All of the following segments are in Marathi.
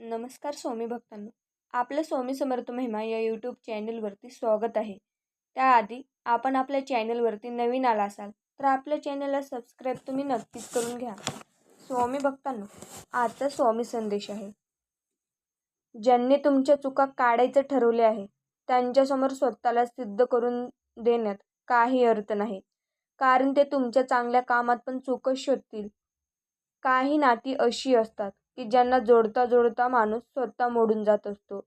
नमस्कार स्वामी भक्तांनो. आपलं स्वामी समर्थ महिमा या यूट्यूब चॅनलवरती स्वागत आहे. त्याआधी आपण आपल्या चॅनलवरती नवीन आला असाल तर आपल्या चॅनलला सबस्क्राईब तुम्ही नक्कीच करून घ्या. स्वामी भक्तांनो आजचा स्वामी संदेश आहे. ज्यांनी तुमच्या चुका काढायचं ठरवले आहे त्यांच्यासमोर स्वतःला सिद्ध करून देण्यात काही अर्थ नाही. कारण ते तुमच्या चांगल्या कामात पण चुकच शोधतील. काही नाती अशी असतात की ज्यांना जोडता जोडता माणूस स्वतः मोडून जात असतो.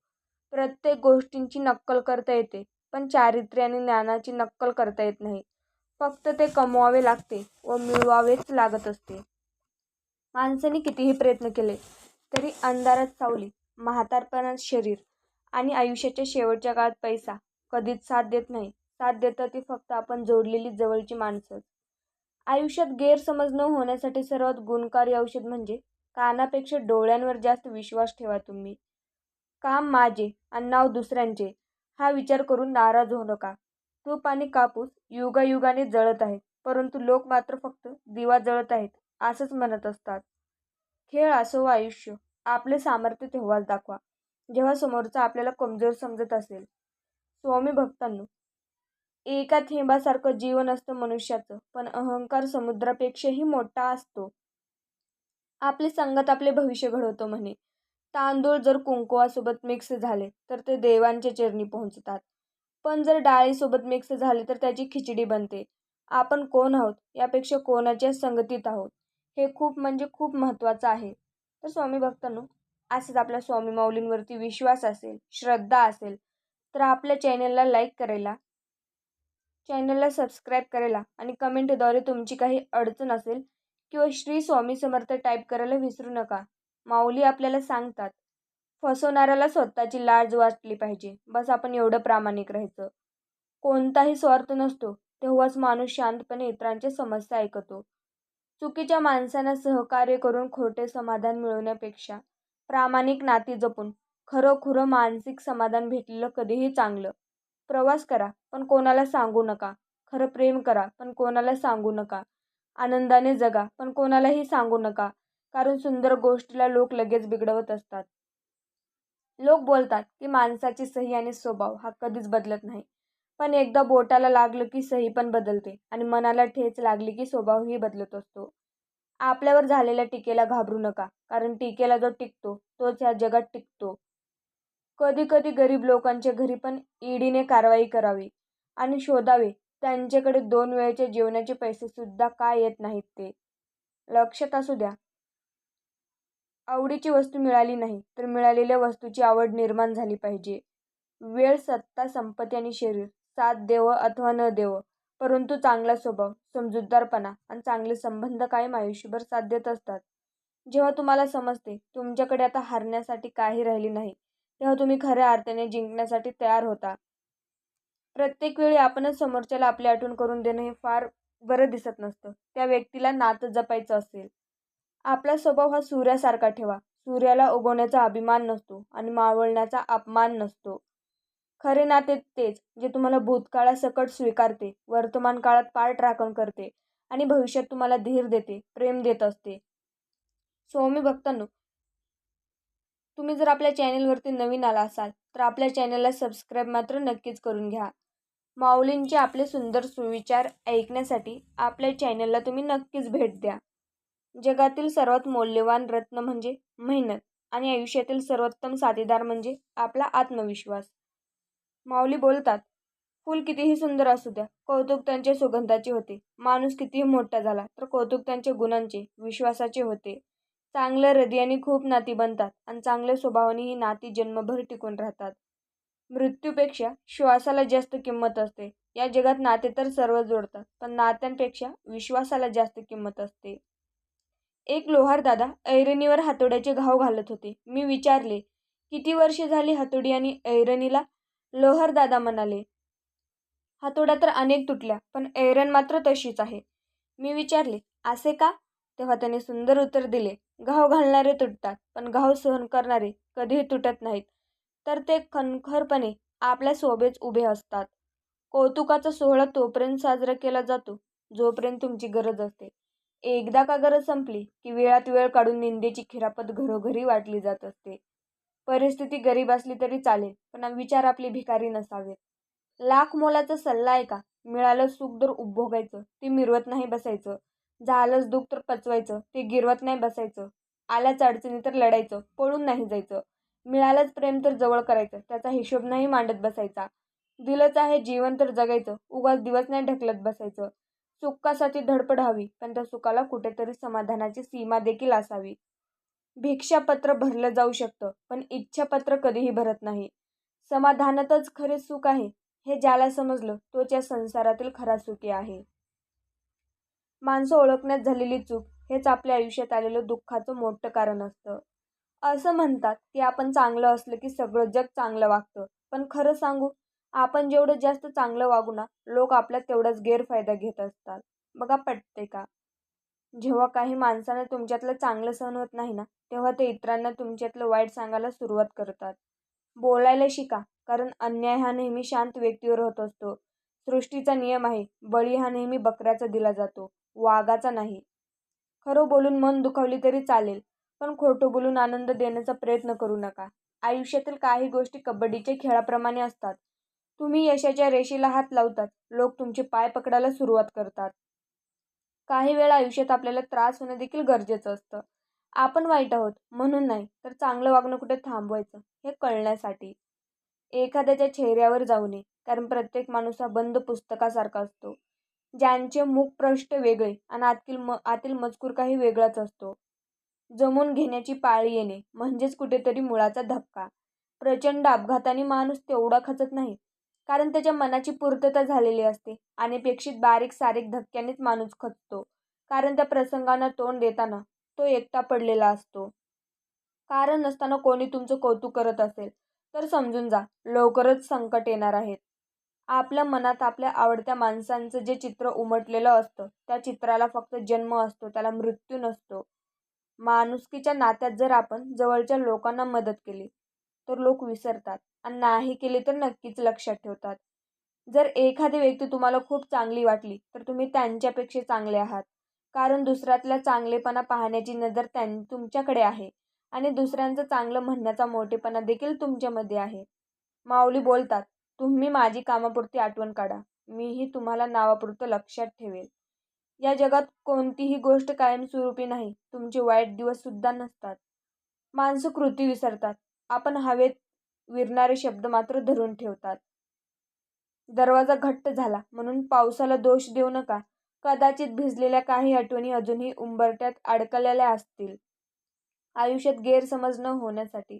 प्रत्येक गोष्टींची नक्कल करता येते पण चारित्र्य आणि ज्ञानाची नक्कल करता येत नाही. फक्त ते कमवावे लागते व मिळवावेच लागत असते. माणसाने कितीही प्रयत्न केले तरी अंधारात सावली म्हातारपणात शरीर आणि आयुष्याच्या शेवटच्या काळात पैसा कधीच साथ देत नाही. साथ देतात ती फक्त आपण जोडलेली जवळची माणसं. आयुष्यात गैरसमज न होण्यासाठी सर्वात गुणकारी औषध म्हणजे कानापेक्षा डोळ्यांवर जास्त विश्वास ठेवा तुम्ही. काम माझे आणि नाव दुसऱ्यांचे हा विचार करून नाराज होऊ नका. तूप आणि कापूस युगायुगाने जळत आहेत परंतु लोक मात्र फक्त दिवा जळत आहेत असंच म्हणत असतात. खेळ असो व आयुष्य आपले सामर्थ्य तेव्हाच दाखवा जेव्हा समोरचा आपल्याला कमजोर समजत असेल. स्वामी भक्तांनो एका थेंबासारखं जीवन असतं मनुष्याचं पण अहंकार समुद्रापेक्षाही मोठा असतो. आपली संगत आपले भविष्य घडवतो म्हणे. तांदूळ जर कुंकुवासोबत मिक्स झाले तर ते देवांच्या चरणी पोहोचतात. पण जर डाळीसोबत मिक्स झाले तर त्याची खिचडी बनते. आपण कोण आहोत? यापेक्षा कोणाच्या संगतीत आहोत? हे खूप म्हणजे खूप महत्त्वाचं आहे. तर स्वामी भक्तांनो असंच आपल्या स्वामी माऊलींवरती विश्वास असेल श्रद्धा असेल तर आपल्या चॅनलला लाईक करायला चॅनलला सबस्क्राईब करायला आणि कमेंटद्वारे तुमची काही अडचण असेल किंवा श्री स्वामी समर्थ टाईप करायला विसरू नका. माऊली आपल्याला सांगतात फसवणाऱ्याला स्वतःची लाज वाटली पाहिजे. बस आपण एवढं प्रामाणिक राहायचं. कोणताही स्वार्थ नसतो तेव्हाच माणूस शांतपणे इतरांच्या समस्या ऐकतो. चुकीच्या माणसांना सहकार्य करून खोटे समाधान मिळवण्यापेक्षा प्रामाणिक नाती जपून खरोखुरं मानसिक समाधान भेटलेलं कधीही चांगलं. प्रवास करा पण कोणाला सांगू नका. खरं प्रेम करा पण कोणाला सांगू नका. आनंदाने जगा पण कोणालाही सांगू नका कारण सुंदर गोष्टीला लोक लगेच बिघडवत असतात. लोक बोलतात की माणसाची सही आणि स्वभाव हा कधीच बदलत नाही. पण एकदा बोटाला लागलं की सही पण बदलते आणि मनाला ठेच लागली की स्वभावही बदलत असतो. आपल्यावर झालेल्या टीकेला घाबरू नका कारण टीकेला जो टिकतो तोच ह्या जगात टिकतो. कधी कधी गरीब लोकांच्या घरी पण ईडीने कारवाई करावी आणि शोधावे त्यांच्याकडे दोन वेळेच्या जेवणाचे पैसे सुद्धा का येत नाहीत ते? लक्षात असू द्या. आवडीची वस्तू मिळाली नाही तर मिळालेल्या वस्तूची आवड निर्माण झाली पाहिजे. वेळ सत्ता संपत्ती आणि शरीर साथ देव अथवा न देव परंतु चांगला स्वभाव समजूतदारपणा आणि चांगले संबंध कायम आयुष्यभर साथ देत असतात. जेव्हा तुम्हाला समजते तुमच्याकडे आता हारण्यासाठी काही राहिली नाही तेव्हा तुम्ही खऱ्या अर्थाने जिंकण्यासाठी तयार होता. प्रत्येक वेळी आपणच समोरच्याला आपली आठवण करून देणं हे फार बरं दिसत नसतं. त्या व्यक्तीला नातं जपायचं असेल. आपला स्वभाव हा सूर्यासारखा ठेवा. सूर्याला उगवण्याचा अभिमान नसतो आणि मावळण्याचा अपमान नसतो. खरे नाते तेच जे तुम्हाला भूतकाळासकट स्वीकारते वर्तमान काळात पाठ राखण करते आणि भविष्यात तुम्हाला धीर देते प्रेम देत असते. स्वामी भक्तांनो तुम्ही जर आपल्या चॅनेलवरती नवीन आला असाल तर आपल्या चॅनलला सबस्क्राईब मात्र नक्कीच करून घ्या. माऊलींचे आपले सुंदर सुविचार ऐकण्यासाठी आपल्या चॅनलला तुम्ही नक्कीच भेट द्या. जगातील सर्वात मौल्यवान रत्न म्हणजे मेहनत आणि आयुष्यातील सर्वोत्तम साथीदार म्हणजे आपला आत्मविश्वास. माऊली बोलतात फूल कितीही सुंदर असू द्या कौतुक त्यांच्या सुगंधाचे होते. माणूस कितीही मोठा झाला तर कौतुक त्यांच्या गुणांचे विश्वासाचे होते. चांगल्या हृदयाने खूप नाती बनतात आणि चांगल्या स्वभावाने ही नाती जन्मभर टिकून राहतात. मृत्यूपेक्षा श्वासाला जास्त किंमत असते. या जगात नाते तर सर्व जोडतात पण नात्यांपेक्षा विश्वासाला जास्त किंमत असते. एक लोहार दादा ऐरणीवर हातोड्याचे घाव घालत होते. मी विचारले किती वर्षे झाली हातोडी आणि ऐरणीला? लोहार दादा म्हणाले हातोड्या तर अनेक तुटल्या पण ऐरण मात्र तशीच आहे. मी विचारले असे का? तेव्हा त्याने सुंदर उत्तर दिले घाव घालणारे तुटतात पण घाव सहन करणारे कधीही तुटत नाहीत. तर ते खणखरपणे आपल्या सोबेच उभे असतात. कौतुकाचा सोहळा तोपर्यंत साजरा केला जातो जोपर्यंत तुमची गरज असते. एकदा का गरज संपली की वेळात वेळ काढून निंदेची खिरापत घरोघरी वाटली जात असते. परिस्थिती गरीब असली तरी चालेल पण विचार आपले भिकारी नसावेत. लाख मोलाचा सल्ला आहे का? मिळालं सुख तर उपभोगायचं ते मिरवत नाही बसायचं. झालंच दुःख तर पचवायचं ते गिरवत नाही बसायचं. आल्याच अडचणी तर लढायचं पळून नाही जायचं. मिळालंच प्रेम तर जवळ करायचं त्याचा हिशोब नाही मांडत बसायचा. दिलंच आहे जीवन तर जगायचं उगाच दिवस नाही ढकलत बसायचं. सुखासाठी धडपड हवी पण त्या सुखाला कुठेतरी समाधानाची सीमा देखील असावी. भिक्षापत्र भरलं जाऊ शकतं पण इच्छापत्र कधीही भरत नाही. समाधानातच खरे सुख आहे हे ज्याला समजलं तोच या संसारातील खरा सुखी आहे. माणसं ओळखण्यात झालेली चूक हेच आपल्या आयुष्यात आलेलं दुःखाचं मोठं कारण असतं. असं म्हणतात की आपण चांगलं असलं की सगळं जग चांगलं वागतं. पण खरं सांगू आपण जेवढं जास्त चांगलं वागू ना लोक आपला तेवढाच गैरफायदा घेत असतात. बघा पटते का? जेव्हा काही माणसांना तुमच्यातलं चांगलं सहन होत नाही ना तेव्हा ते इतरांना तुमच्यातलं वाईट सांगायला सुरुवात करतात. बोलायला शिका कारण अन्याय हा नेहमी शांत व्यक्तीवर होत असतो. सृष्टीचा नियम आहे बळी हा नेहमी बकऱ्याचा दिला जातो वाघाचा नाही. खरं बोलून मन दुखावली तरी चालेल पण खोटं बोलून आनंद देण्याचा प्रयत्न करू नका. आयुष्यातील काही गोष्टी कबड्डीच्या खेळाप्रमाणे असतात. तुम्ही यशाच्या रेषेला हात लावतात. लोक तुमचे पाय पकडायला सुरुवात करतात. काही वेळा आयुष्यात आपल्याला त्रास होणं देखील गरजेचं असतं. आपण वाईट आहोत म्हणून नाही तर चांगलं वागणं कुठे थांबवायचं हे कळण्यासाठी. एखाद्याच्या चेहऱ्यावर जाऊ नये कारण प्रत्येक माणूस हा बंद पुस्तकासारखा असतो. ज्यांचे मुख प्रष्ट वेगळे आणि आतील म आतील मजकूर काही वेगळाच असतो. जमून घेण्याची पाळी येणे म्हणजेच कुठेतरी मुळाचा धक्का. प्रचंड अपघाताने माणूस तेवढा खचत नाही कारण त्याच्या मनाची पूर्तता झालेली असते अनपेक्षित बारीक सारीक धक्क्यानेच माणूस खचतो कारण त्या प्रसंगांना तोंड देताना तो एकटा पडलेला असतो. कारण नसताना कोणी तुमचं कौतुक करत असेल तर समजून जा लवकरच संकट येणार आहेत आपल्या मनात आपल्या आवडत्या माणसांचं जे चित्र उमटलेलं असतं त्या चित्राला फक्त जन्म असतो त्याला मृत्यू नसतो. माणुसकीच्या नात्यात जर आपण जवळच्या लोकांना मदत केली तर लोक विसरतात आणि नाही केली तर नक्कीच लक्षात ठेवतात. जर एखादी व्यक्ती तुम्हाला खूप चांगली वाटली तर तुम्ही त्यांच्यापेक्षा चांगले आहात. कारण दुसऱ्यातल्या चांगलेपणा पाहण्याची नजर त्यां तुमच्याकडे आहे आणि दुसऱ्यांचं चांगलं म्हणण्याचा मोठेपणा देखील तुमच्यामध्ये आहे. माऊली बोलतात तुम्ही माझी कामापुरती आठवण काढा. मीही तुम्हाला नावापुरतं लक्षात ठेवेल. या जगात कोणतीही गोष्ट कायमस्वरूपी नाही. तुमचे वाईट दिवससुद्धा नसतात. माणसं कृती विसरतात. आपण हवेत विरणारे शब्द मात्र धरून ठेवतात. दरवाजा घट्ट झाला. म्हणून पावसाला दोष देऊ नका. कदाचित भिजलेल्या काही आठवणी अजूनही उंबरट्यात अडकलेल्या असतील. आयुष्यात गैरसमज न होण्यासाठी.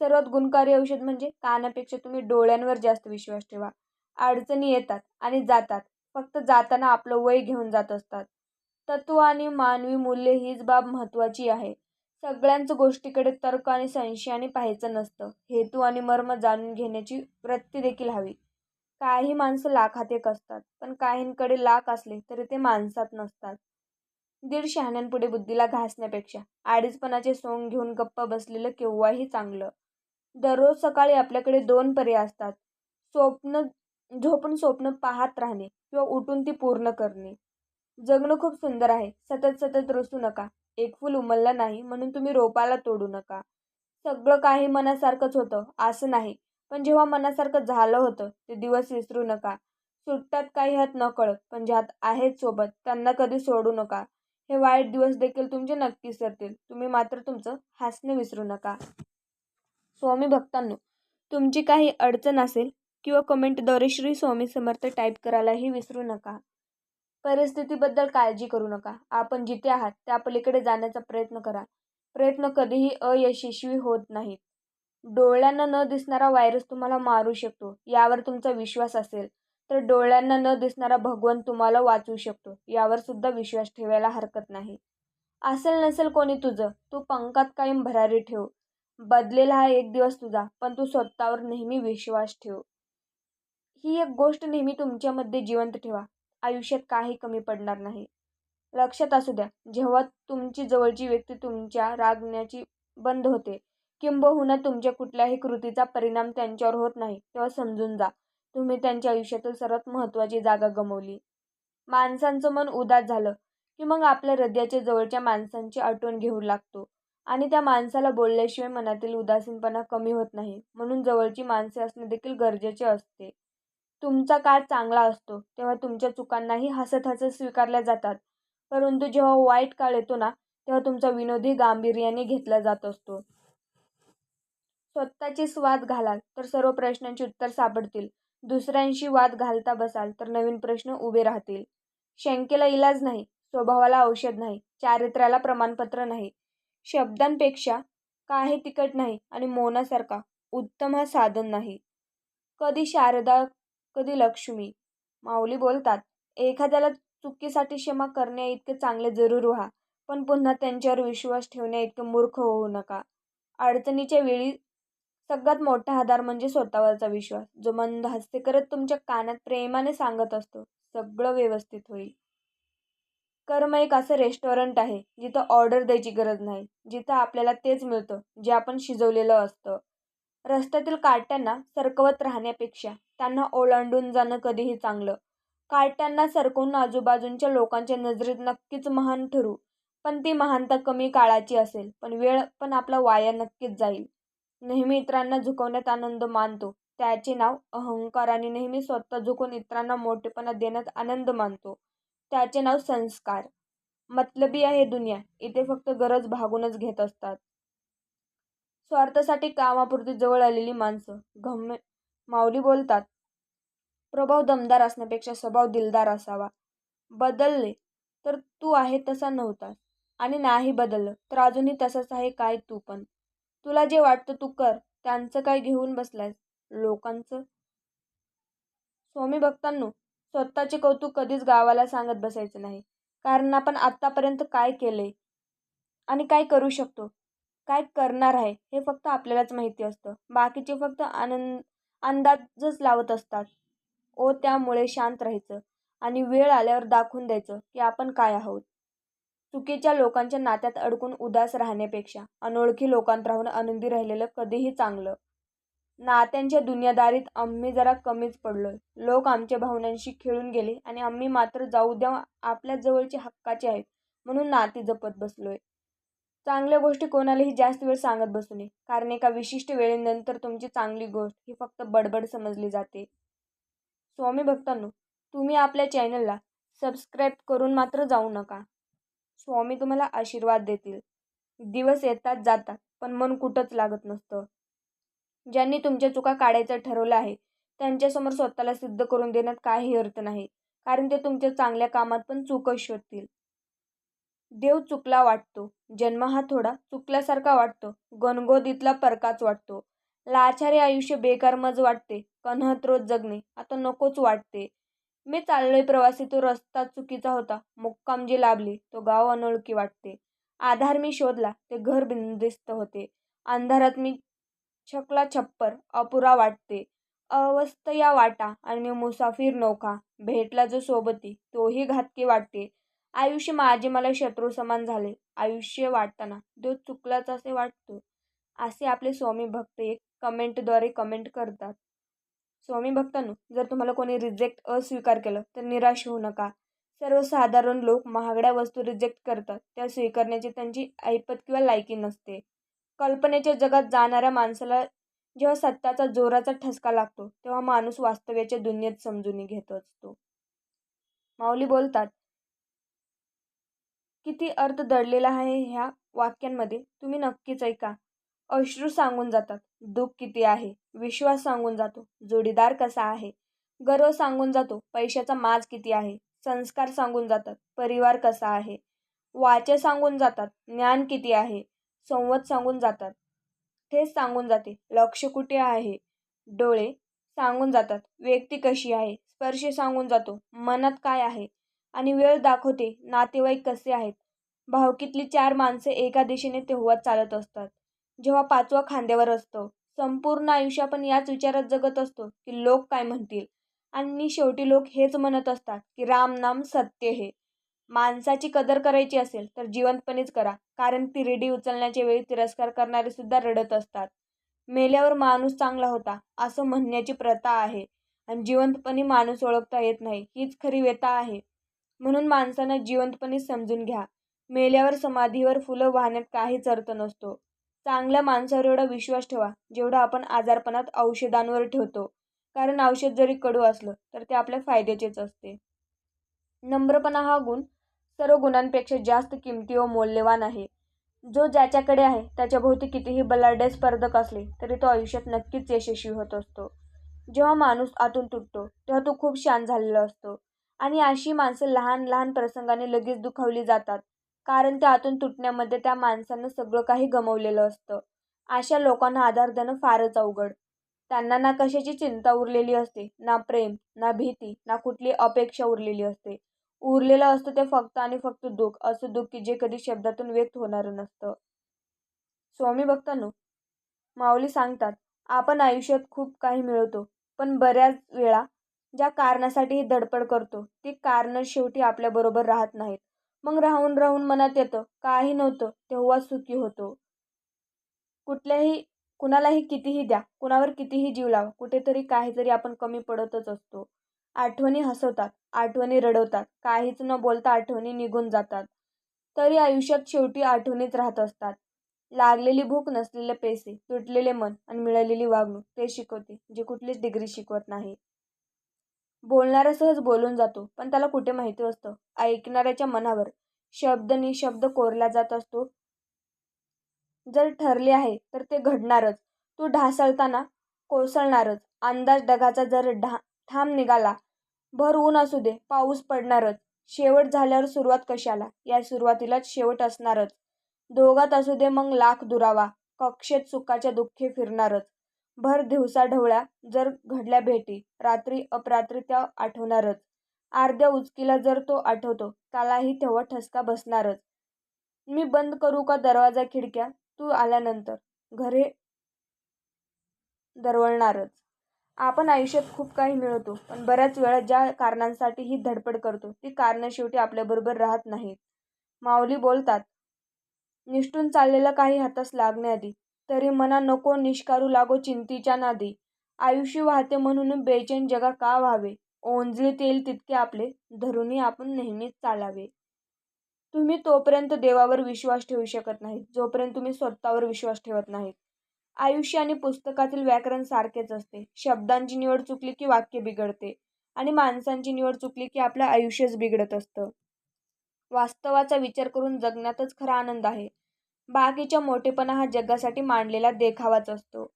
सर्वात गुणकारी औषध म्हणजे कानापेक्षा तुम्ही डोळ्यांवर जास्त विश्वास ठेवा. अडचणी येतात आणि जातात. फक्त जाताना आपलं वय घेऊन जात असतात. तत्व आणि मानवी मूल्य हीच बाब महत्त्वाची आहे. सगळ्यांच गोष्टीकडे तर्क आणि संशयाने पाहायचं नसतं. हेतू आणि मर्म जाणून घेण्याची वृत्ती देखील हवी. काही माणसं लाखात एक असतात पण काहींकडे लाख असले तरी ते माणसात नसतात. दीड शहाण्यांपुढे बुद्धीला घासण्यापेक्षा आडीचपणाचे सोंग घेऊन गप्प बसलेलं केव्हाही चांगलं. दररोज सकाळी आपल्याकडे दोन पर्याय असतात. स्वप्न झोपून स्वप्न पाहत राहणे किंवा उठून ती पूर्ण करणे. जगणं खूप सुंदर आहे. सतत सतत रुसू नका. एक फूल उमललं नाही म्हणून तुम्ही रोपाला तोडू नका. सगळं काही मनासारखंच होतं असं नाही. पण जेव्हा मनासारखं झालं होतं ते दिवस विसरू नका. सुट्ट्यात काही हात न कळत पण ज्यात आहेत सोबत त्यांना कधी सोडू नका. हे वाईट दिवस देखील तुमचे नक्कीच सरतील तुम्ही मात्र तुमचं हसणं विसरू नका. स्वामी भक्तांनो तुमची काही अडचण असेल किंवा कमेंटद्वारे श्री स्वामी समर्थ टाईप करायलाही विसरू नका. परिस्थितीबद्दल काळजी करू नका. आपण जिथे आहात त्या पलीकडे जाण्याचा प्रयत्न करा. प्रयत्न कधीही अयशस्वी होत नाहीत. डोळ्यांना न दिसणारा व्हायरस तुम्हाला मारू शकतो यावर तुमचा विश्वास असेल. तर डोळ्यांना न दिसणारा भगवान तुम्हाला वाचवू शकतो यावर सुद्धा विश्वास ठेवायला हरकत नाही. असेल नसेल कोणी तुझं तू पंखात कायम भरारी ठेव. बदलेला हा एक दिवस तुझा पण तू स्वतःवर नेहमी विश्वास ठेव. ही एक गोष्ट नेहमी तुमच्यामध्ये जिवंत ठेवा. आयुष्यात काही कमी पडणार नाही. लक्षात असू द्या जेव्हा तुमची जवळची व्यक्ती तुमच्या रागण्याची बंद होते किंबहुना तुमच्या कुठल्याही कृतीचा परिणाम त्यांच्यावर होत नाही तेव्हा समजून जा तुम्ही त्यांच्या आयुष्यातील सर्वात महत्त्वाची जागा गमवली. माणसांचं मन उदास झालं की मग आपल्या हृदयाच्या जवळच्या माणसांची आठवण घेऊ लागतो. आणि त्या माणसाला बोलल्याशिवाय मनातील उदासीनपणा कमी होत नाही म्हणून जवळची माणसे असणे देखील गरजेचे असते. तुमचा काळ चांगला असतो तेव्हा तुमच्या चुकांनाही हसत हसत स्वीकारल्या जातात. परंतु जेव्हा वाईट काळ येतो ना तेव्हा तुमचा विनोदी गांभीर्याने घेतला जात असतो. स्वतःची स्वाद घालाल तर सर्व प्रश्नांची उत्तर सापडतील. दुसऱ्यांशी वाद घालता बसाल तर नवीन प्रश्न उभे राहतील. शंकेला इलाज नाही स्वभावाला औषध नाही चारित्र्याला प्रमाणपत्र नाही. शब्दांपेक्षा काही तिकट नाही आणि मौनासारखा उत्तम हा साधन नाही. कधी शारदा कधी लक्ष्मी? माऊली बोलतात एखाद्याला चुकीसाठी क्षमा करण्या इतके चांगले जरूर व्हा पण पुन्हा त्यांच्यावर विश्वास ठेवण्या इतके मूर्ख होऊ नका. अडचणीच्या वेळी सगळ्यात मोठा आधार म्हणजे स्वतःवरचा विश्वास जो मंद हास्य करत तुमच्या कानात प्रेमाने सांगत असतो सगळं व्यवस्थित होईल. कर्म एक असं रेस्टॉरंट आहे जिथं ऑर्डर द्यायची गरज नाही जिथं आपल्याला तेच मिळतं जे आपण शिजवलेलं असतं. रस्त्यातील काट्यांना सरकवत राहण्यापेक्षा त्यांना ओलांडून जाणं कधीही चांगलं. कार्ट्यांना सरकून आजूबाजूंच्या लोकांच्या नजरेत नक्कीच महान ठरू पण ती महानता कमी काळाची असेल पण वेळ पण आपला वाया नक्कीच जाईल. नेहमी इतरांना झुकवण्यात आनंद मानतो त्याचे नाव अहंकार आणि नेहमी स्वतः झुकून इतरांना मोठेपणा देण्यात आनंद मानतो त्याचे नाव संस्कार. मतलबी आहे दुनिया इथे फक्त गरज भागूनच घेत असतात. स्वार्थासाठी कामापुरती जवळ आलेली माणसं गम्य माऊली बोलतात प्रभाव दमदार असण्यापेक्षा स्वभाव दिलदार असावा. बदलले तर तू आहे तसा नव्हतास आणि नाही बदललं तर अजूनही तसंच आहे काय तू पण. तुला जे वाटतं तू कर त्यांचं काय घेऊन बसलायस? लोकांचं? स्वामी भक्तांनो स्वतःचे कौतुक कधीच गावाला सांगत बसायचं नाही. कारण आपण आत्तापर्यंत काय केले आणि काय करू शकतो? काय करणार आहे हे फक्त आपल्यालाच माहिती असतं. बाकीचे फक्त आनंद अंदाजच लावत असतात. ओ त्यामुळे शांत राहायचं आणि वेळ आल्यावर दाखवून द्यायचं की आपण काय आहोत. चुकीच्या लोकांच्या नात्यात अडकून उदास राहण्यापेक्षा अनोळखी लोकांत राहून आनंदी राहिलेलं कधीही चांगलं. नात्यांच्या दुनियादारीत आम्ही जरा कमीच पडलो लोक आमच्या भावनांशी खेळून गेले आणि आम्ही मात्र जाऊ द्या आपल्या जवळची हक्काचे आहेत म्हणून नाती जपत बसलोय. चांगल्या गोष्टी कोणालाही जास्त वेळ सांगत बसू नये. कारण एका विशिष्ट वेळेनंतर तुमची चांगली गोष्ट ही फक्त बडबड समजली जाते. स्वामी भक्तांनो तुम्ही आपल्या चॅनलला सबस्क्राईब करून मात्र जाऊ नका. स्वामी तुम्हाला आशीर्वाद देतील. दिवस येतात जातात पण मन कुठंच लागत नसतं. ज्यांनी तुमच्या चुका काढायचं ठरवलं आहे त्यांच्यासमोर स्वतःला सिद्ध करून देण्यात काही अर्थ नाही. कारण ते तुमच्या चांगल्या कामात पण चूकच शोधतील. देव चुकला वाटतो. जन्म हा थोडा चुकल्यासारखा वाटतो. गणगोदीतला परकाच वाटतो. लाचारे आयुष्य बेकार मज वाटते. कन्हत रोज जगणे. आता नकोच वाटते. मी चाललोय प्रवासी. तो रस्ता चुकीचा होता. मुक्काम जी लाभली तो गाव अनोळखी वाटते. आधार मी शोधला ते घर बिंदिस्त होते. अंधारात मी छकला छप्पर अपुरा वाटते. अवस्थया वाटा आणि मी मुसाफिर नौका. भेटला जो सोबती तोही घातकी वाटते आयुष्य माझे मला शत्रू समान झाले. आयुष्य वाटताना देव चुकलाच असे वाटतो असे आपले स्वामी भक्त एक कमेंटद्वारे कमेंट करतात. स्वामी भक्तांनो जर तुम्हाला कोणी रिजेक्ट अस्वीकार केलं तर निराश होऊ नका. सर्वसाधारण लोक महागड्या वस्तू रिजेक्ट करतात. त्या स्वीकारण्याची त्यांची ऐपत किंवा लायकी नसते. कल्पनेच्या जगात जाणाऱ्या माणसाला जेव्हा सत्याचा जोराचा ठसका लागतो तेव्हा माणूस वास्तव्याच्या दुनियेत समजून घेत असतो. माऊली बोलतात किती अर्थ दडलेला आहे ह्या वाक्यांमध्ये तुम्ही नक्कीच ऐका. अश्रू सांगून जातात. दुःख किती आहे? विश्वास सांगून जातो. जोडीदार कसा आहे? गर्व सांगून जातो. पैशाचा माज किती आहे? संस्कार सांगून जातात. परिवार कसा आहे? वाचे सांगून जातात. ज्ञान किती आहे? संवाद सांगून जातात. ठेच सांगून जाते. लक्ष कुठे आहे? डोळे सांगून जातात. व्यक्ती कशी आहे? स्पर्श सांगून जातो. मनात काय आहे? आणि वेळ दाखवते नातेवाईक कसे आहेत? भावकीतली चार माणसे एका दिशेने तेव्हा चालत असतात. जेव्हा पाचवा खांद्यावर असतो संपूर्ण आयुष्य आपण याच विचारात जगत असतो की लोक काय म्हणतील? आणि शेवटी लोक हेच म्हणत असतात की राम नाम सत्य हे. माणसाची कदर करायची असेल तर जिवंतपणीच करा कारण तिरडी उचलण्याच्या वेळी तिरस्कार करणारे सुद्धा रडत असतात. मेल्यावर माणूस चांगला होता असं म्हणण्याची प्रथा आहे. आणि जिवंतपणी माणूस ओळखता येत नाही हीच खरी व्यथा आहे. म्हणून माणसानं जिवंतपणे समजून घ्या. मेल्यावर समाधीवर फुलं वाहण्यात काहीच अर्थ नसतो. चांगल्या माणसावर एवढा विश्वास ठेवा जेवढा आपण आजारपणात औषधांवर ठेवतो. कारण औषध जरी कडू असलं तर ते आपल्या फायद्याचेच असते. नम्रपणा हा गुण सर्व गुणांपेक्षा जास्त किमती व मौल्यवान आहे. जो ज्याच्याकडे आहे त्याच्याभोवती कितीही बलाढ्य स्पर्धक असले तरी तो आयुष्यात नक्कीच यशस्वी होत असतो. जेव्हा माणूस आतून तुटतो तेव्हा तो खूप शांत झालेला असतो. आणि अशी माणसं लहान लहान प्रसंगाने लगेच दुखावली जातात. कारण त्या आतून तुटण्यामध्ये त्या माणसानं सगळं काही गमवलेलं असतं. अशा लोकांना आधार देणं फारच अवघड. त्यांना ना कशाची चिंता उरलेली असते ना प्रेम ना भीती ना कुठली अपेक्षा उरलेली असते. उरलेलं असतं ते फक्त आणि फक्त दुःख असं दुःख की जे कधी शब्दातून व्यक्त होणारं नसतं. स्वामी भक्तांनो माऊली सांगतात आपण आयुष्यात खूप काही मिळवतो पण बऱ्याच वेळा ज्या कारणासाठी ही धडपड करतो ती कारणं शेवटी आपल्याबरोबर राहत नाहीत. मग राहून राहून मनात येतं काही नव्हतं तेव्हा सुखी होतो. कुठल्याही कुणालाही कितीही द्या कुणावर कितीही जीव लावा कुठेतरी काहीतरी आपण कमी पडतच असतो. आठवणी हसवतात आठवणी रडवतात काहीच न बोलता आठवणी निघून जातात. तरी आयुष्यात शेवटी आठवणीच राहत असतात. लागलेली भूक नसलेले पैसे तुटलेले मन आणि मिळालेली वागणूक ते शिकवते जे कुठलीच डिग्री शिकवत नाही. बोलणारा सहज बोलून जातो पण त्याला कुठे माहिती असतं? ऐकणाऱ्याच्या मनावर. शब्द निशब्द कोरला जात असतो. जर ठरले आहे तर ते घडणारच. तू ढासळताना कोसळणारच. अंदाज डगाचा जर ढा ठाम निघाला भर ऊन असू दे पाऊस पडणारच. शेवट झाल्यावर सुरुवात कशाला? या सुरुवातीलाच शेवट असणारच. दोघात असू दे मग लाख दुरावा. कक्षेत सुखाच्या दुःखे फिरणारच. भर दिवसा ढवळ्या जर घडल्या भेटी रात्री अपरात्री त्या आठवणारच. अर्ध्या उचकीला जर तो आठवतो त्यालाही तेव्हा ठसका बसणारच. मी बंद करू का दरवाजा खिडक्या? तू आल्यानंतर. घरे दरवळणारच. आपण आयुष्यात खूप काही मिळवतो पण बऱ्याच वेळा ज्या कारणांसाठी ही धडपड करतो ती कारणं शेवटी आपल्याबरोबर राहत नाहीत. माऊली बोलतात निष्ठून चाललेलं काही हातास लागण्याआधी तरी मना नको निष्कारू लागो चिंतीच्या नादी. आयुष्य वाहते म्हणून बेचैन जगा का व्हावे? ओंजळीत येईल तितके आपले धरूनही आपण नेहमीच चालावे. तुम्ही तोपर्यंत देवावर विश्वास ठेवू शकत नाही जोपर्यंत तुम्ही स्वतःवर विश्वास ठेवत नाहीत आयुष्य आणि पुस्तकातील व्याकरण सारखेच असते. शब्दांची निवड चुकली की वाक्य बिघडते आणि माणसांची निवड चुकली की आपलं आयुष्यच बिघडत असतं. वास्तवाचा विचार करून जगण्यातच खरा आनंद आहे. बाकीच्या मोठेपणा हा जगासाठी मांडलेला देखावाच असतो.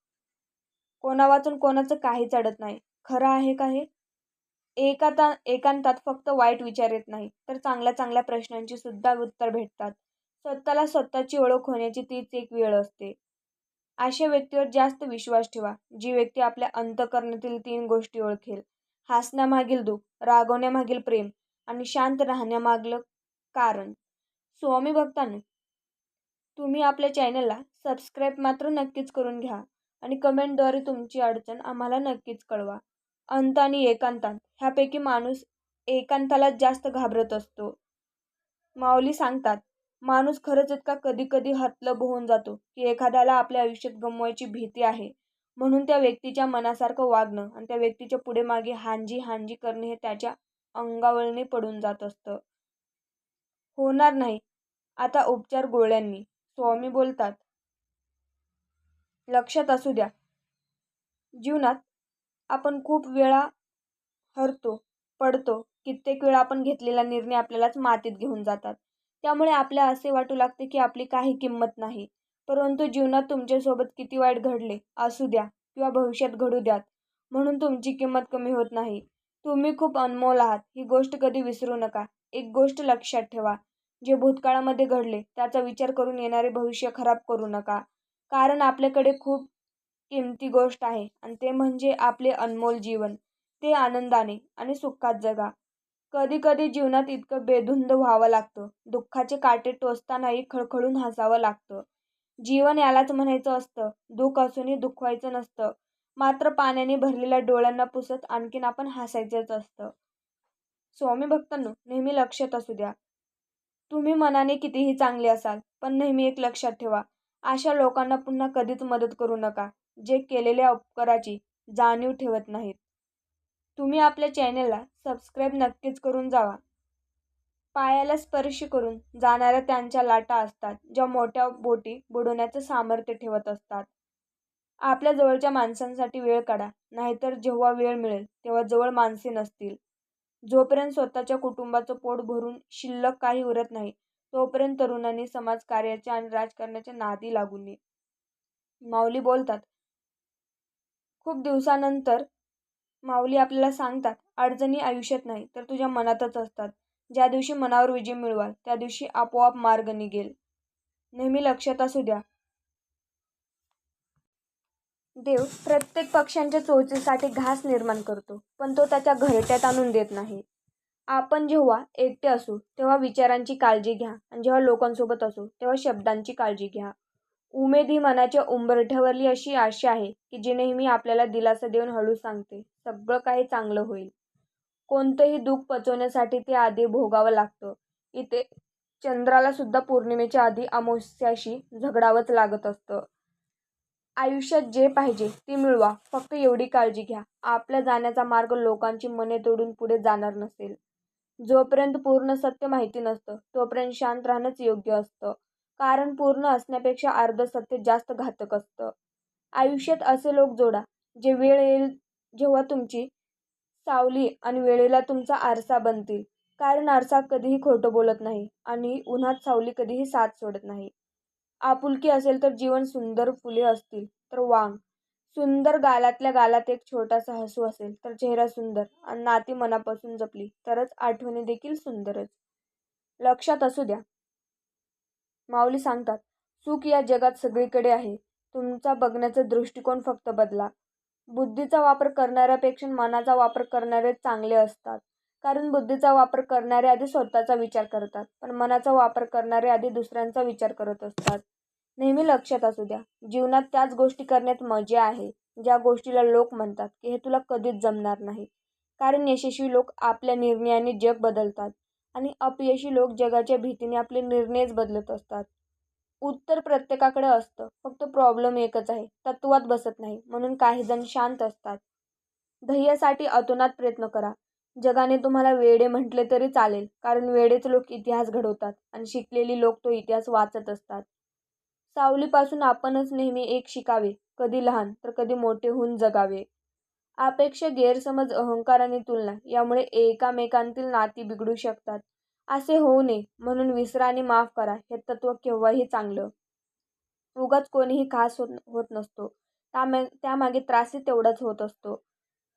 कोणा वाचून कोणाचं काहीच अडत नाही. खरं आहे का हे? एकाता एकांतात फक्त वाईट विचार येत नाही तर चांगल्या चांगल्या प्रश्नांची सुद्धा उत्तर भेटतात. स्वतःला स्वतःची ओळख होण्याची तीच एक वेळ असते. अशा व्यक्तीवर जास्त विश्वास ठेवा जी व्यक्ती आपल्या अंतकरणातील तीन गोष्टी ओळखेल. हसण्यामागील दुःख रागवण्यामागील प्रेम आणि शांत राहण्यामागलं कारण. स्वामी भक्तांनी तुम्ही आपल्या चॅनलला सबस्क्राईब मात्र नक्कीच करून घ्या आणि कमेंटद्वारे तुमची अडचण आम्हाला नक्कीच कळवा. अंत आणि एकांतात ह्यापैकी माणूस एकांतालाच जास्त घाबरत असतो. माऊली सांगतात माणूस खरंच इतका कधी कधी हतलब होऊन जातो की एखाद्याला आपल्या आयुष्यात गमवायची भीती आहे. म्हणून त्या व्यक्तीच्या मनासारखं वागणं आणि त्या व्यक्तीच्या पुढे मागे हांजी हांजी करणे हे त्याच्या अंगावळणी पडून जात असतं. होणार नाही. आता उपचार गोळ्यांनी. स्वामी बोलतात. लक्षात असू द्या. जीवनात आपण खूप वेळा हरतो पडतो. कित्येक वेळा आपण घेतलेला निर्णय आपल्यालाच मातीत घेऊन जातात. त्यामुळे आपल्या असे वाटू लागते की आपली काही किंमत नाही. परंतु जीवनात तुमच्यासोबत किती वाईट घडले असू द्या किंवा भविष्यात घडू द्यात. म्हणून तुमची किंमत कमी होत नाही. तुम्ही खूप अनमोल आहात. ही गोष्ट कधी विसरू नका. एक गोष्ट लक्षात ठेवा. जे भूतकाळामध्ये घडले त्याचा विचार करून येणारे भविष्य खराब करू नका. कारण आपल्याकडे खूप किमती गोष्ट आहे आणि ते म्हणजे आपले अनमोल जीवन. ते आनंदाने आणि सुखात जगा. कधी कधी जीवनात इतकं बेधुंद व्हावं लागतं. दुःखाचे काटे टोचतानाही खळखळून हसावं लागतं. जीवन यालाच म्हणायचं असतं. दुःख असूनही दुखवायचं नसतं. मात्र पाण्याने भरलेल्या डोळ्यांना पुसत आणखीन आपण हसायचंच असतं. स्वामी भक्तांनो नेहमी लक्षात असू द्या. तुम्ही मनाने कितीही चांगले असाल पण नेहमी एक लक्षात ठेवा अशा लोकांना पुन्हा कधीच मदत करू नका जे केलेल्या उपकाराची जाणीव ठेवत नाहीत. तुम्ही आपल्या चॅनेलला सबस्क्राईब नक्कीच करून जावा. पायाला स्पर्श करून जाणाऱ्या त्यांच्या लाटा असतात ज्या मोठ्या बोटी बुडवण्याचं सामर्थ्य ठेवत असतात. आपल्या जवळच्या माणसांसाठी वेळ काढा नाहीतर जेव्हा वेळ मिळेल तेव्हा जवळ माणसे नसतील. जोपर्यंत स्वतःच्या कुटुंबाचं पोट भरून शिल्लक काही उरत नाही तोपर्यंत तरुणांनी समाजकार्याच्या आणि राजकारणाच्या नादी लागू नये. माऊली बोलतात खूप दिवसानंतर माऊली आपल्याला सांगतात अडचणी आयुष्यात नाही तर तुझ्या मनातच असतात. ज्या दिवशी मनावर विजय मिळवाल त्या दिवशी आपोआप मार्ग निघेल. नेहमी लक्षात असू द्या देव प्रत्येक पक्ष्यांच्या चोचीसाठी घास निर्माण करतो पण तो त्याच्या घरट्यात आणून देत नाही. आपण जेव्हा एकटे असू तेव्हा विचारांची काळजी घ्या आणि जेव्हा लोकांसोबत असू तेव्हा शब्दांची काळजी घ्या. उमेद ही मनाच्या उंबरठ्यावरली अशी आशा आहे की जी नेहमी आपल्याला दिलासा देऊन हळू सांगते सगळं काही चांगलं होईल. कोणतंही दुःख पचवण्यासाठी ते आधी भोगावं लागतं. इथे चंद्राला सुद्धा पौर्णिमेच्या आधी अमावस्याशी झगडावंच लागत असतं. आयुष्यात जे पाहिजे ते मिळवा. फक्त एवढी काळजी घ्या. आपल्या जाण्याचा मार्ग लोकांची मने तोडून पुढे जाणार नसेल. जोपर्यंत पूर्ण सत्य माहिती नसतं तोपर्यंत शांत राहणंच योग्य असतं. कारण पूर्ण असण्यापेक्षा अर्ध सत्य जास्त घातक असतं. आयुष्यात असे लोक जोडा जे वेळ येईल जेव्हा तुमची सावली आणि वेळेला तुमचा आरसा बनतील. कारण आरसा कधीही खोटं बोलत नाही आणि उन्हात सावली कधीही साथ सोडत नाही. आपुलकी असेल तर जीवन सुंदर फुले असतील. तर वांग. सुंदर गालातल्या गालात एक छोटासा हसू असेल तर चेहरा सुंदर आणि नाती मनापासून जपली तरच आठवणी देखील सुंदरच. लक्षात असू द्या. माऊली सांगतात सुख या जगात सगळीकडे आहे. तुमचा बघण्याचा दृष्टिकोन फक्त बदला. बुद्धीचा वापर करणाऱ्यापेक्षा मनाचा वापर करणारे चांगले असतात. कारण बुद्धीचा वापर करणारे आधी स्वतःचा विचार करतात पण मनाचा वापर करणारे आधी दुसऱ्यांचा विचार करत असतात. नेहमी लक्षात असू द्या जीवनात त्याच गोष्टी करण्यात मजा आहे ज्या गोष्टीला लोक म्हणतात की हे तुला कधीच जमणार नाही. कारण यशस्वी लोक आपल्या निर्णयाने जग बदलतात आणि अपयशी लोक जगाच्या भीतीने आपले निर्णयच बदलत असतात. उत्तर प्रत्येकाकडे असतं फक्त प्रॉब्लेम एकच आहे तत्वात बसत नाही म्हणून काही जण शांत असतात. ध्येयासाठी अतोनात प्रयत्न करा जगाने तुम्हाला वेडे म्हटले तरी चालेल कारण वेडेच लोक इतिहास घडवतात आणि शिकलेली लोक तो इतिहास वाचत असतात. सावलीपासून आपणच नेहमी एक शिकावे कधी लहान तर कधी मोठे होऊन जगावे. अपेक्षा गैरसमज अहंकार आणि तुलना यामुळे एकामेकांतील नाती बिघडू शकतात. असे होऊ नये म्हणून विसरा आणि माफ करा हे तत्व केव्हाही चांगलं. उगाच कोणीही खास होत होत नसतो. त्यामा त्यामागे त्रासही तेवढाच होत असतो.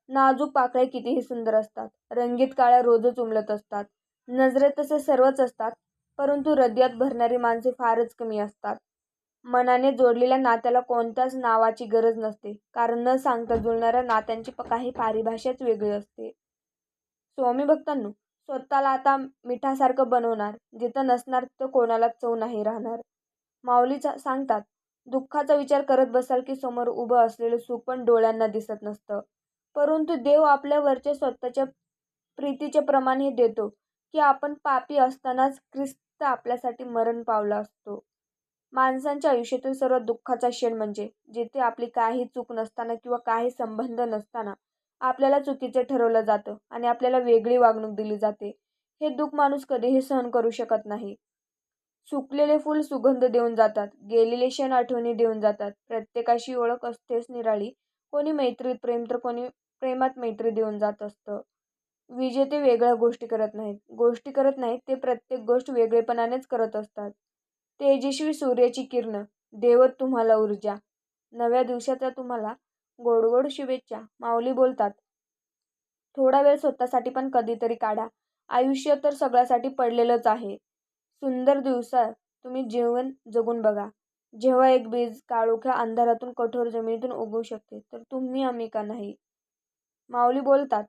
नाजूक पाकळे कितीही सुंदर असतात. रंगीत काळ्या रोजच उमलत असतात. नजरेत तसे सर्वच असतात परंतु हृदयात भरणारी माणसे फारच कमी असतात. मनाने जोडलेल्या नात्याला कोणत्याच नावाची गरज नसते कारण न सांगता जुळणाऱ्या नात्यांची काही पारिभाषाच वेगळी असते. स्वामी भक्तांनो स्वतःला आता मिठासारखं बनवणार जिथं नसणार तिथं कोणाला चव नाही राहणार. माऊली सांगतात दुःखाचा विचार करत बसाल की समोर उभं असलेलं सुख पण डोळ्यांना दिसत नसतं. परंतु देव आपल्या वरच्या स्वतःच्या प्रीतीचे प्रमाण हे देतो की आपण पापी असतानाच ख्रिस्त आपल्यासाठी मरण पावला असतो. माणसांच्या आयुष्यातील सर्वात दुःखाचा क्षण म्हणजे जिथे आपली काही चूक नसताना किंवा काही संबंध नसताना आपल्याला चुकीचं ठरवलं जातं आणि आपल्याला वेगळी वागणूक दिली जाते. हे दुःख माणूस कधीही सहन करू शकत नाही. सुकलेले फूल सुगंध देऊन जातात गेलेले क्षण आठवणी देऊन जातात. प्रत्येकाशी ओळख असतेच निराळी. कोणी मैत्रीत प्रेम तर कोणी प्रेमात मैत्री देऊन जात असतं. विजेते वेगळ्या गोष्टी करत नाहीत. गोष्टी करत नाहीत ते प्रत्येक गोष्ट वेगळेपणानेच करत असतात. तेजस्वी सूर्याची किरण देवत तुम्हाला ऊर्जा. नव्या दिवसाच्या तुम्हाला गोड गोड शुभेच्छा. माऊली बोलतात थोडा वेळ स्वतःसाठी पण कधीतरी काढा. आयुष्य तर सगळ्यासाठी पडलेलंच आहे. सुंदर दिवसा तुम्ही जीवन जगून बघा. जेव्हा एक बीज काळोख्या अंधारातून कठोर जमिनीतून उगवू शकते तर तुम्ही आम्ही का नाही? माऊली बोलतात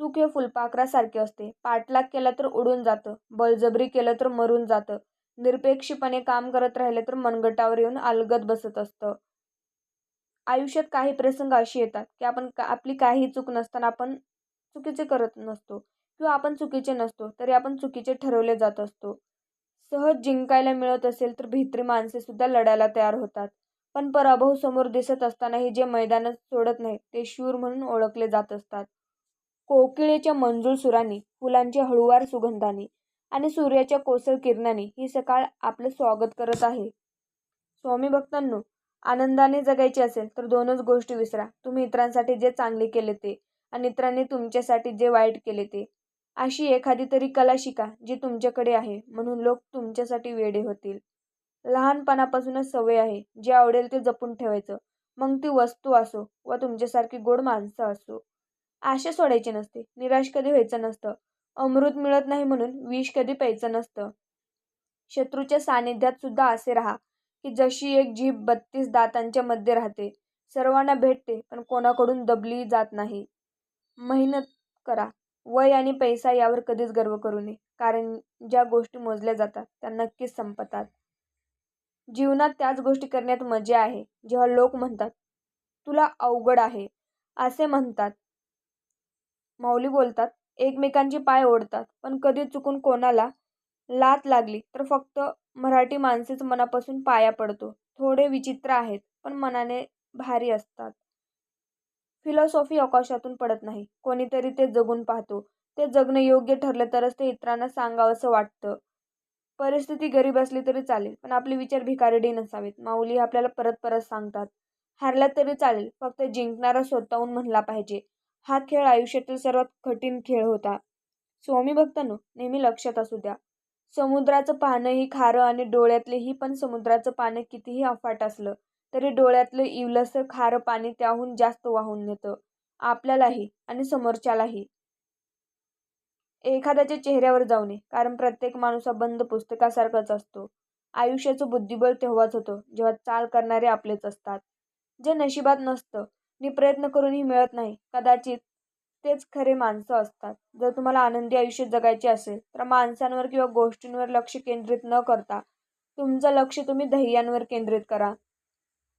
सुख हे फुलपाखरासारखे असते. पाठलाग केला तर उडून जातं. बळजबरी केलं तर मरून जातं. निरपेक्षपणे काम करत राहिले तर मनगटावर येऊन अलगत बसत असतं. आयुष्यात काही प्रसंग असे येतात की आपण का आपली काही चूक नसताना आपण चुकीचे करत नसतो किंवा आपण चुकीचे नसतो तरी आपण चुकीचे ठरवले जात असतो. सहज जिंकायला मिळत असेल तर भित्री माणसेसुद्धा लढायला तयार होतात. पण पराभव समोर दिसत असतानाही जे मैदानात सोडत नाहीत ते शूर म्हणून ओळखले जात असतात. कोकिळेच्या मंजूळ सुरांनी फुलांच्या हळुवार सुगंधाने आणि सूर्याच्या कोसळ किरणांनी ही सकाळ आपलं स्वागत करत आहे. स्वामी भक्तांनो आनंदाने जगायचे असेल तर दोनच गोष्टी विसरा. तुम्ही इतरांसाठी जे चांगले केले ते आणि इतरांनी तुमच्यासाठी जे वाईट केले ते. अशी एखादी तरी कला शिका जी तुमच्याकडे आहे म्हणून लोक तुमच्यासाठी वेडे होतील. लहानपणापासूनच सवय आहे. जे आवडेल ते जपून ठेवायचं. मग ती वस्तू असो व तुमच्यासारखी गोड माणसं असो. आशा सोडायची नसते. निराश कधी व्हायचं नसतं. अमृत मिळत नाही म्हणून विष कधी प्यायचं नसतं. शत्रूच्या सानिध्यात सुद्धा असे राहा की जशी एक जीभ बत्तीस दातांच्या मध्ये राहते. सर्वांना भेटते पण कोणाकडून दबली जात नाही. मेहनत करा. वय आणि पैसा यावर कधीच गर्व करू नये. कारण ज्या गोष्टी मोजल्या जातात त्या नक्कीच संपतात. जीवनात त्याच गोष्टी करण्यात मजा आहे जेव्हा लोक म्हणतात तुला अवघड आहे असे म्हणतात. माऊली बोलतात एकमेकांची पाय ओढतात पण कधी चुकून कोणाला लात लागली तर फक्त मराठी माणसेच मनापासून पाया पडतो. थोडे विचित्र आहेत पण मनाने भारी असतात. फिलॉसॉफी आकाशातून पडत नाही. कोणीतरी ते जगून पाहतो. ते जगणं योग्य ठरलं तरच ते इतरांना सांगावंसं वाटतं. परिस्थिती गरीब असली तरी चालेल पण आपले विचार भिकारडी नसावेत. माऊली आपल्याला परत परत सांगतात हारला तरी चालेल फक्त जिंकणारा स्वतःहून म्हणला पाहिजे. हा खेळ आयुष्यातील सर्वात कठीण खेळ होता. स्वामी भक्तांनो नेहमी लक्षात असू द्या. समुद्राचं पाणंही खारं आणि डोळ्यातलेही पण समुद्राचं पाणी कितीही अफाट असलं तरी डोळ्यातलं इवलसं खारं पाणी त्याहून जास्त वाहून नेतं. आपल्यालाही आणि समोरच्यालाही. एखाद्याच्या चेहऱ्यावर जाऊ नये. कारण प्रत्येक माणूस हा बंद पुस्तकासारखाच असतो. आयुष्याचं बुद्धिबळ तेव्हाच होतं जेव्हा चाल करणारे आपलेच असतात. जे नशिबात नसतं नि प्रयत्न करूनही मिळत नाही. कदाचित तेच खरे माणसं असतात. जर तुम्हाला आनंदी आयुष्य जगायचे असेल तर माणसांवर किंवा गोष्टींवर लक्ष केंद्रित न करता तुमचं लक्ष तुम्ही ध्येयांवर केंद्रित करा.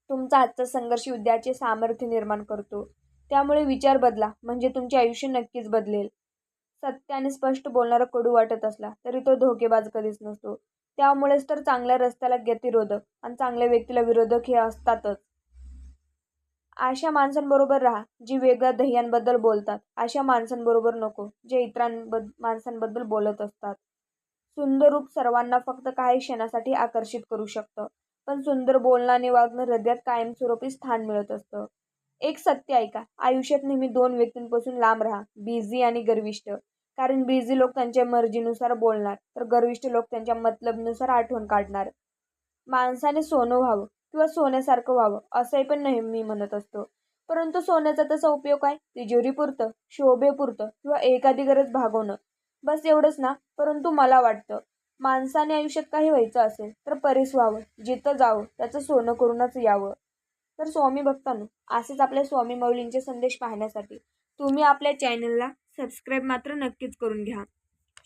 तुमचा आजचा संघर्ष उद्याचे सामर्थ्य निर्माण करतो. त्यामुळे विचार बदला म्हणजे तुमचे आयुष्य नक्कीच बदलेल. सत्य आणि स्पष्ट बोलणारा कडू वाटत असला तरी तो धोकेबाज कधीच नसतो. त्यामुळेच तर चांगल्या रस्त्याला गतिरोधक आणि चांगल्या व्यक्तीला विरोधक हे असतातच. अशा माणसांबरोबर राहा जी वेगळ्या ध्येयांबद्दल बोलतात. अशा माणसांबरोबर नको जे इतरांबद्द माणसांबद्दल बोलत असतात. सुंदर रूप सर्वांना फक्त काही क्षणासाठी आकर्षित करू शकतं. पण सुंदर बोलणं आणि वागणं हृदयात कायमस्वरूपी स्थान मिळत असतं. एक सत्य ऐका. आयुष्यात नेहमी दोन व्यक्तींपासून लांब राहा. बिझी आणि गर्विष्ठ. कारण बिझी लोक त्यांच्या मर्जीनुसार बोलणार तर गर्विष्ठ लोक त्यांच्या मतलबनुसार आठवण काढणार. माणसाने सोनं व्हावं किंवा सोन्यासारखं व्हावं असंही पण नेहमी म्हणत असतो. परंतु सोन्याचा तसा उपयोग काय? तिजोरीपुरतं शोभेपुरतं किंवा एखादी गरज भागवणं. बस एवढंच ना? परंतु मला वाटतं माणसाने आयुष्यात काही व्हायचं असेल तर परीस व्हावं जिथं जावं त्याचं सोनं करूनच यावं. तर स्वामी भक्तांनो असेच आपल्या स्वामी माऊलींचे संदेश पाहण्यासाठी तुम्ही आपल्या चॅनलला सबस्क्राईब मात्र नक्कीच करून घ्या.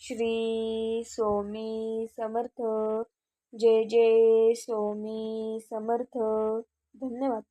श्री स्वामी समर्थ. जय जय स्वामी समर्थ. धन्यवाद.